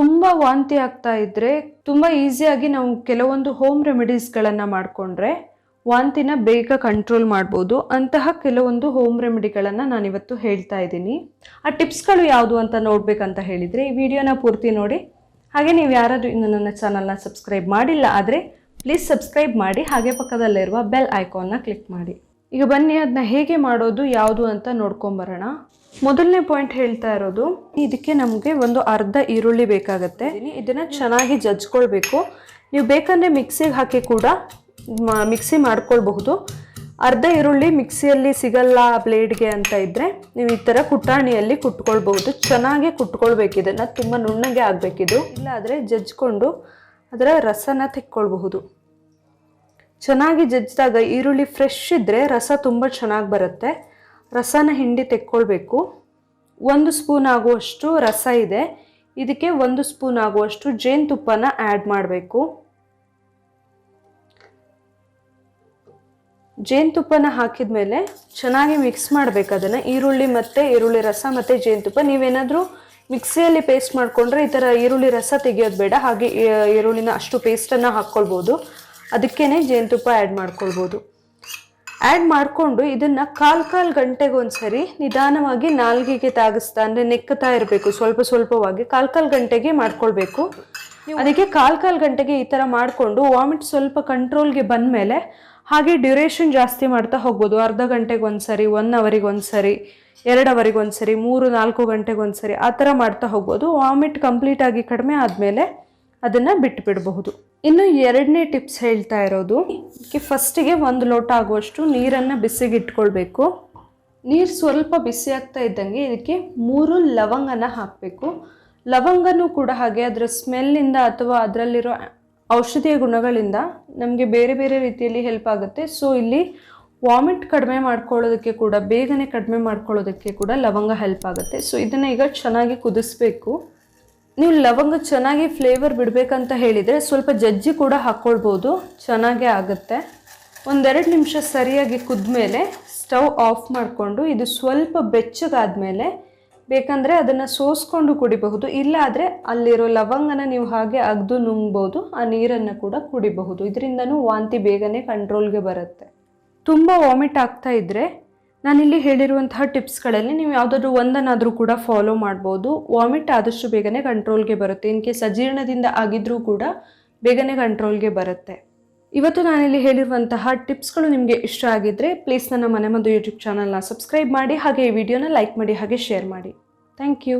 ತುಂಬ ವಾಂತಿ ಆಗ್ತಾ ಇದ್ದರೆ ತುಂಬ ಈಸಿಯಾಗಿ ನಾವು ಕೆಲವೊಂದು ಹೋಮ್ ರೆಮಿಡೀಸ್ಗಳನ್ನು ಮಾಡಿಕೊಂಡ್ರೆ ವಾಂತಿನ ಬೇಗ ಕಂಟ್ರೋಲ್ ಮಾಡ್ಬೋದು. ಅಂತಹ ಕೆಲವೊಂದು ಹೋಮ್ ರೆಮಿಡಿಗಳನ್ನು ನಾನಿವತ್ತು ಹೇಳ್ತಾ ಇದ್ದೀನಿ. ಆ ಟಿಪ್ಸ್ಗಳು ಯಾವುದು ಅಂತ ನೋಡಬೇಕಂತ ಹೇಳಿದರೆ ಈ ವಿಡಿಯೋನ ಪೂರ್ತಿ ನೋಡಿ. ಹಾಗೆ ನೀವು ಯಾರಾದರೂ ಇನ್ನು ನನ್ನ ಚಾನಲ್ನ ಸಬ್ಸ್ಕ್ರೈಬ್ ಮಾಡಿಲ್ಲ ಆದರೆ ಪ್ಲೀಸ್ ಸಬ್ಸ್ಕ್ರೈಬ್ ಮಾಡಿ. ಹಾಗೆ ಪಕ್ಕದಲ್ಲಿರುವ ಬೆಲ್ ಐಕಾನ್ನ ಕ್ಲಿಕ್ ಮಾಡಿ. ಈಗ ಬನ್ನಿ ಅದನ್ನ ಹೇಗೆ ಮಾಡೋದು, ಯಾವುದು ಅಂತ ನೋಡ್ಕೊಂಬರೋಣ. ಮೊದಲನೇ ಪಾಯಿಂಟ್ ಹೇಳ್ತಾ ಇರೋದು, ಇದಕ್ಕೆ ನಮಗೆ ಒಂದು ಅರ್ಧ ಈರುಳ್ಳಿ ಬೇಕಾಗತ್ತೆ. ಇದನ್ನು ಚೆನ್ನಾಗಿ ಜಜ್ಕೊಳ್ಬೇಕು. ನೀವು ಬೇಕಂದರೆ ಮಿಕ್ಸಿಗೆ ಹಾಕಿ ಕೂಡ ಮಿಕ್ಸಿ ಮಾಡ್ಕೊಳ್ಬಹುದು. ಅರ್ಧ ಈರುಳ್ಳಿ ಮಿಕ್ಸಿಯಲ್ಲಿ ಸಿಗಲ್ಲ ಬ್ಲೇಡ್ಗೆ ಅಂತ ಇದ್ದರೆ ನೀವು ಈ ಥರ ಕುಟಾಣಿಯಲ್ಲಿ ಕುಟ್ಕೊಳ್ಬಹುದು. ಚೆನ್ನಾಗಿ ಕುಟ್ಕೊಳ್ಬೇಕು ಇದನ್ನು, ತುಂಬ ನುಣ್ಣಗೆ ಆಗಬೇಕಿದು. ಇಲ್ಲಾದರೆ ಜಜ್ಕೊಂಡು ಅದರ ರಸನ ತೆಕ್ಕೊಳ್ಬಹುದು. ಚೆನ್ನಾಗಿ ಜಜ್ಜಿದಾಗ ಈರುಳ್ಳಿ ಫ್ರೆಶ್ ಇದ್ದರೆ ರಸ ತುಂಬ ಚೆನ್ನಾಗಿ ಬರುತ್ತೆ. ರಸನ ಹಿಂಡಿ ತೆಕ್ಕೊಳ್ಬೇಕು. ಒಂದು ಸ್ಪೂನ್ ಆಗುವಷ್ಟು ರಸ ಇದೆ. ಇದಕ್ಕೆ ಒಂದು ಸ್ಪೂನ್ ಆಗುವಷ್ಟು ಜೇನುತುಪ್ಪನ ಆ್ಯಡ್ ಮಾಡಬೇಕು. ಜೇನುತುಪ್ಪನ ಹಾಕಿದ ಮೇಲೆ ಚೆನ್ನಾಗಿ ಮಿಕ್ಸ್ ಮಾಡಬೇಕು ಅದನ್ನು. ಈರುಳ್ಳಿ ಮತ್ತು ಈರುಳ್ಳಿ ರಸ ಮತ್ತು ಜೇನುತುಪ್ಪ. ನೀವೇನಾದರೂ ಮಿಕ್ಸಿಯಲ್ಲಿ ಪೇಸ್ಟ್ ಮಾಡಿಕೊಂಡ್ರೆ ಈ ಥರ ಈರುಳ್ಳಿ ರಸ ತೆಗಿಯೋದು ಬೇಡ. ಹಾಗೆ ಈರುಳ್ಳಿನ ಅಷ್ಟು ಪೇಸ್ಟನ್ನು ಹಾಕ್ಕೊಳ್ಬೋದು. ಅದಕ್ಕೇ ಜೇನುತುಪ್ಪ ಆ್ಯಡ್ ಮಾಡ್ಕೊಳ್ಬೋದು. ಆ್ಯಡ್ ಮಾಡಿಕೊಂಡು ಇದನ್ನು ಕಾಲು ಕಾಲು ಗಂಟೆಗೊಂದು ಒಂದ್ಸರಿ ನಿಧಾನವಾಗಿ ನಾಲ್ಗೆಗೆ ತಾಗಿಸ್ತಾ ಅಂದರೆ ನೆಕ್ಕುತ್ತಾ ಇರಬೇಕು ಸ್ವಲ್ಪ ಸ್ವಲ್ಪವಾಗಿ ಕಾಲು ಕಾಲು ಗಂಟೆಗೆ ಮಾಡ್ಕೊಳ್ಬೇಕು. ಅದಕ್ಕೆ ಕಾಲು ಕಾಲು ಗಂಟೆಗೆ ಈ ಥರ ಮಾಡಿಕೊಂಡು ವಾಮಿಟ್ ಸ್ವಲ್ಪ ಕಂಟ್ರೋಲ್ಗೆ ಬಂದಮೇಲೆ ಹಾಗೆ ಡ್ಯೂರೇಷನ್ ಜಾಸ್ತಿ ಮಾಡ್ತಾ ಹೋಗ್ಬೋದು. ಅರ್ಧ ಗಂಟೆಗೆ ಒಂದ್ಸರಿ ಒನ್ ಅವರಿಗೆ ಒಂದ್ಸರಿ ಎರಡು ಅವರಿಗೆ ಒಂದ್ಸರಿ ಮೂರು ನಾಲ್ಕು ಗಂಟೆಗೆ ಒಂದ್ಸರಿ ಆ ಥರ ಮಾಡ್ತಾ ಹೋಗ್ಬೋದು. ವಾಮಿಟ್ ಕಂಪ್ಲೀಟಾಗಿ ಕಡಿಮೆ ಆದಮೇಲೆ ಅದನ್ನು ಬಿಟ್ಟು ಬಿಡಬಹುದು ಇನ್ನು ಎರಡನೇ ಟಿಪ್ಸ್ ಹೇಳ್ತಾ ಇರೋದು ಫಸ್ಟಿಗೆ ಒಂದು ಲೋಟ ಆಗುವಷ್ಟು ನೀರನ್ನು ಬಿಸಿಗೆ ಇಟ್ಕೊಳ್ಬೇಕು. ನೀರು ಸ್ವಲ್ಪ ಬಿಸಿ ಆಗ್ತಾ ಇದ್ದಂಗೆ ಇದಕ್ಕೆ ಮೂರು ಲವಂಗನ ಹಾಕಬೇಕು. ಲವಂಗನೂ ಕೂಡ ಹಾಗೆ ಅದರ ಸ್ಮೆಲ್ಲಿಂದ ಅಥವಾ ಅದರಲ್ಲಿರೋ ಔಷಧೀಯ ಗುಣಗಳಿಂದ ನಮಗೆ ಬೇರೆ ಬೇರೆ ರೀತಿಯಲ್ಲಿ ಹೆಲ್ಪ್ ಆಗುತ್ತೆ. ಸೊ ಇಲ್ಲಿ ವಾಮಿಟ್ ಕಡಿಮೆ ಮಾಡ್ಕೊಳ್ಳೋದಕ್ಕೆ ಕೂಡ, ಬೇಗನೆ ಕಡಿಮೆ ಮಾಡ್ಕೊಳ್ಳೋದಕ್ಕೆ ಕೂಡ ಲವಂಗ ಹೆಲ್ಪ್ ಆಗುತ್ತೆ. ಸೊ ಇದನ್ನು ಈಗ ಚೆನ್ನಾಗಿ ಕುದಿಸ್ಬೇಕು. ನೀವು ಲವಂಗ ಚೆನ್ನಾಗಿ ಫ್ಲೇವರ್ ಬಿಡಬೇಕಂತ ಹೇಳಿದರೆ ಸ್ವಲ್ಪ ಜಜ್ಜಿ ಕೂಡ ಹಾಕ್ಕೊಳ್ಬೋದು ಚೆನ್ನಾಗೇ ಆಗುತ್ತೆ. ಒಂದೆರಡು ನಿಮಿಷ ಸರಿಯಾಗಿ ಕುದ್ಮೇಲೆ ಸ್ಟವ್ ಆಫ್ ಮಾಡಿಕೊಂಡು ಇದು ಸ್ವಲ್ಪ ಬೆಚ್ಚಗಾದ್ಮೇಲೆ ಬೇಕಂದರೆ ಅದನ್ನು ಸೋಸ್ಕೊಂಡು ಕುಡಿಬಹುದು. ಇಲ್ಲಾದರೆ ಅಲ್ಲಿರೋ ಲವಂಗನ ನೀವು ಹಾಗೆ ಅಗ್ದು ನುಂಗ್ಬೋದು, ಆ ನೀರನ್ನು ಕೂಡ ಕುಡಿಬಹುದು. ಇದರಿಂದನೂ ವಾಂತಿ ಬೇಗನೆ ಕಂಟ್ರೋಲ್ಗೆ ಬರುತ್ತೆ. ತುಂಬ ವಾಮಿಟ್ ಆಗ್ತಾ ಇದ್ದರೆ ನಾನಿಲ್ಲಿ ಹೇಳಿರುವಂತಹ ಟಿಪ್ಸ್ಗಳಲ್ಲಿ ನೀವು ಯಾವುದಾದ್ರೂ ಒಂದನ್ನಾದರೂ ಕೂಡ ಫಾಲೋ ಮಾಡ್ಬೋದು. ವಾಮಿಟ್ ಆದಷ್ಟು ಬೇಗನೆ ಕಂಟ್ರೋಲ್ಗೆ ಬರುತ್ತೆ. ಇನ್ ಕೇಸ್ ಅಜೀರ್ಣದಿಂದ ಆಗಿದ್ರೂ ಕೂಡ ಬೇಗನೆ ಕಂಟ್ರೋಲ್ಗೆ ಬರುತ್ತೆ. ಇವತ್ತು ನಾನಿಲ್ಲಿ ಹೇಳಿರುವಂತಹ ಟಿಪ್ಸ್ಗಳು ನಿಮಗೆ ಇಷ್ಟ ಆಗಿದ್ದರೆ ಪ್ಲೀಸ್ ನನ್ನ ಮನೆ ಯೂಟ್ಯೂಬ್ ಚಾನಲ್ನ ಸಬ್ಸ್ಕ್ರೈಬ್ ಮಾಡಿ, ಹಾಗೆ ಈ ವಿಡಿಯೋನ ಲೈಕ್ ಮಾಡಿ, ಹಾಗೆ ಶೇರ್ ಮಾಡಿ. Thank you